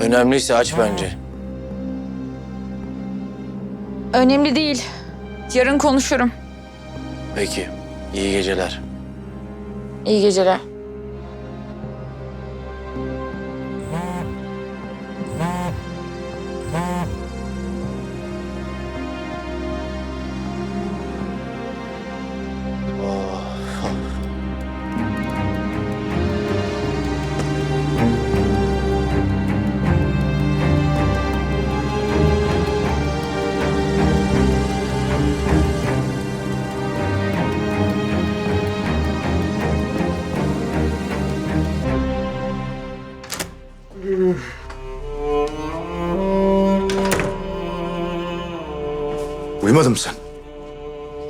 Önemliyse aç bence. Önemli değil. Yarın konuşurum. Peki. İyi geceler. İyi geceler. Uyumadın mı sen?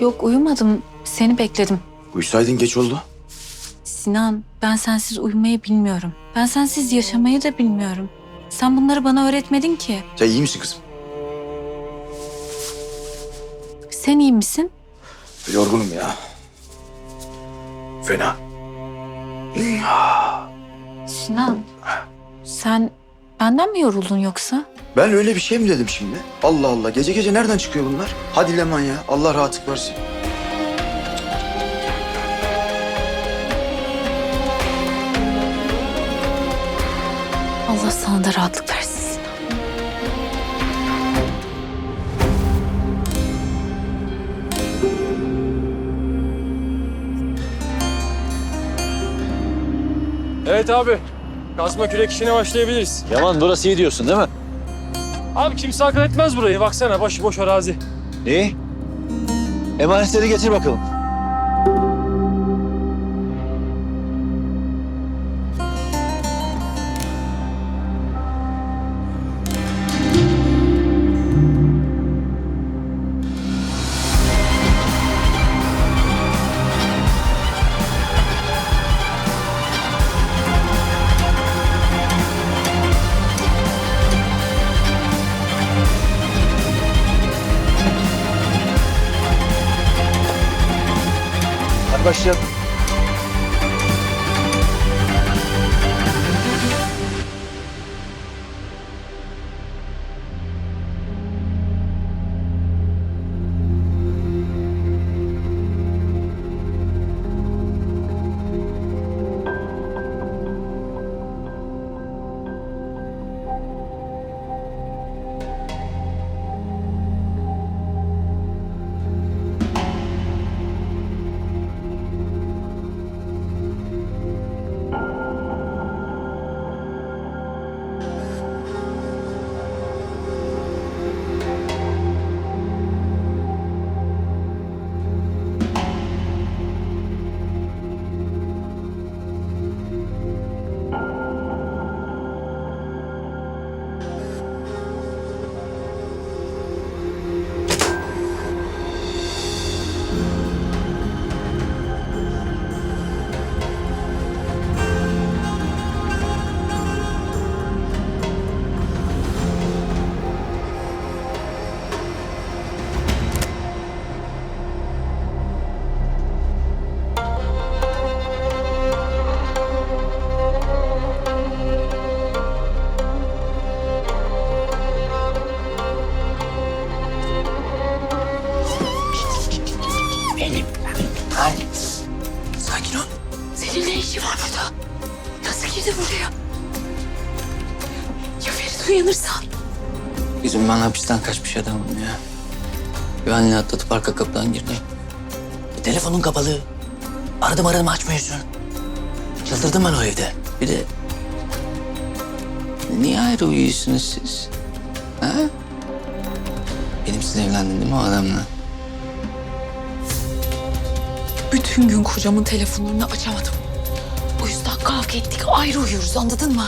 Yok uyumadım. Seni bekledim. Uyusaydın geç oldu. Sinan, ben sensiz uyumayı bilmiyorum. Ben sensiz yaşamayı da bilmiyorum. Sen bunları bana öğretmedin ki. Sen iyi misin kızım? Sen iyi misin? Yorgunum ya. Fena. Sinan, sen benden mi yoruldun yoksa? Ben öyle bir şey mi dedim şimdi? Allah Allah. Gece gece nereden çıkıyor bunlar? Hadi Leman ya. Allah rahatlık versin. Allah sana da rahatlık versin. Evet abi. Kazma kürek işine başlayabiliriz. Yaman burası iyi diyorsun değil mi? Abi kimse akıl etmez burayı. Baksana başıboş arazi. İyi. Emanetleri getir bakalım. Başlayalım. Sakin. Senin ne işi var burada? Nasıl girdi buraya? Ya Ferit uyanırsan? Yüzümden hapisten kaçmış adamım ya. Güvenliği atlatıp arka kapıdan girdi. E, telefonun kapalı. Aradım aradım açmıyorsun. Çıldırdım ben o evde. Bir de... Niye ayrı uyuyorsunuz siz? Ha? Benimsiz evlendin değil mi o adamla? Bütün gün kocamın telefonunu açamadım. O yüzden kavga ettik, ayrı uyuyoruz anladın mı?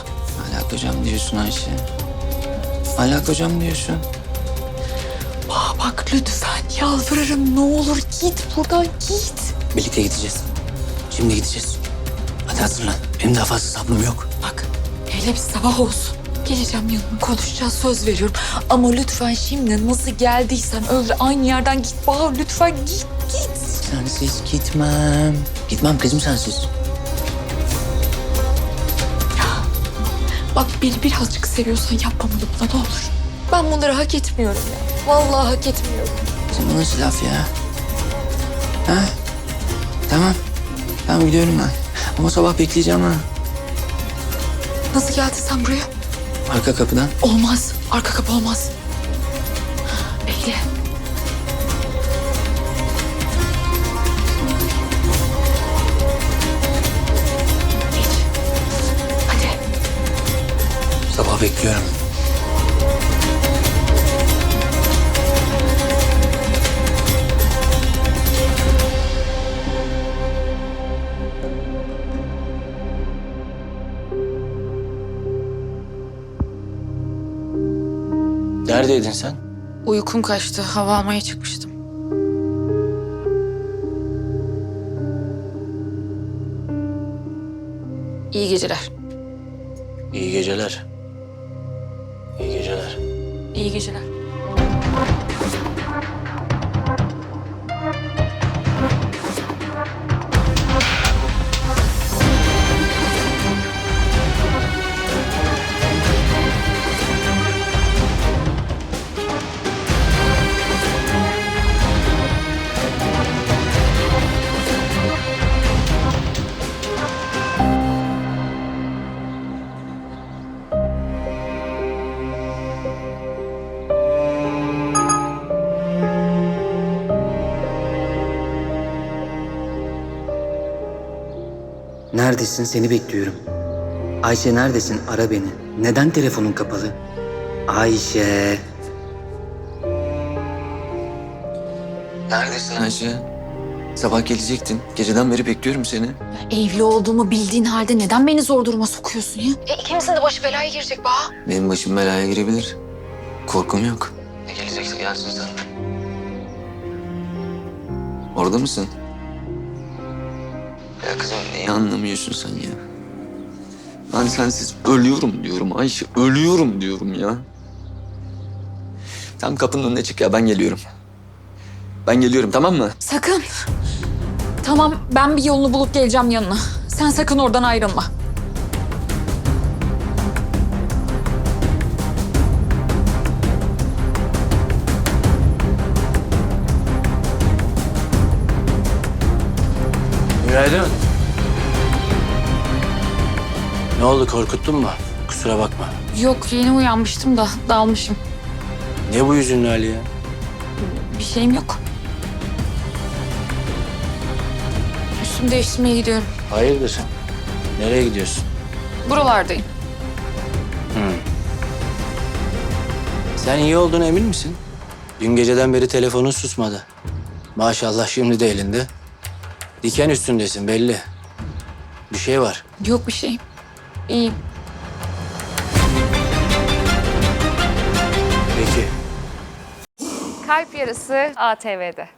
Hala kocam diyorsun Ayşe. Hala kocam diyorsun. Aa, bak lütfen yalvarırım ne olur git buradan git. Birlikte gideceğiz. Şimdi gideceğiz. Hadi hazırlan. Benim daha fazla sabrım yok. Bak hele bir sabah olsun. Geleceğim yanına konuşacağız söz veriyorum. Ama lütfen şimdi nasıl geldiysen öyle aynı yerden git Bahar lütfen git git. Sensiz gitmem. Gitmem kızım sensiz. Bak beni birazcık seviyorsan yapma bunu ne olur. Ben bunları hak etmiyorum ya. Vallahi hak etmiyorum. Kızım bu nasıl laf ya? Ha? Tamam. Tamam gidiyorum ben. Ama sabah bekleyeceğim ha. Nasıl geldin sen buraya? Arka kapıdan. Olmaz. Arka kapı olmaz. Neredeydin sen? Uykum kaçtı. Hava almaya çıkmıştım. İyi geceler. İyi geceler. İyi geceler. İyi geceler. Neredesin? Seni bekliyorum. Ayşe neredesin? Ara beni. Neden telefonun kapalı? Ayşe. Neredesin Ayşe? Sabah gelecektin. Geceden beri bekliyorum seni. Evli olduğumu bildiğin halde neden beni zor duruma sokuyorsun ya? E ikimizin de başı belaya girecek Baha. Benim başım belaya girebilir. Korkum yok. Ne gelecekse gelsin sen. Orada mısın? Ya kızım neyi anlamıyorsun sen ya? Ben sensiz ölüyorum diyorum Ayşe. Ölüyorum diyorum ya. Tam kapının önüne çık ya ben geliyorum. Ben geliyorum tamam mı? Sakın. Tamam ben bir yolunu bulup geleceğim yanına. Sen sakın oradan ayrılma. Günaydın. Ne oldu korkuttun mu? Kusura bakma. Yok yeni uyanmıştım da dalmışım. Ne bu yüzünün hali ya? Bir şeyim yok. Üstümü değiştirmeye gidiyorum. Hayırdır? Nereye gidiyorsun? Buralardayım. Sen iyi olduğuna emin misin? Dün geceden beri telefonun susmadı. Maşallah şimdi de elinde. Diken üstündesin belli. Bir şey var. Yok bir şeyim. İyiyim. Peki. Kalp Yarısı ATV'de.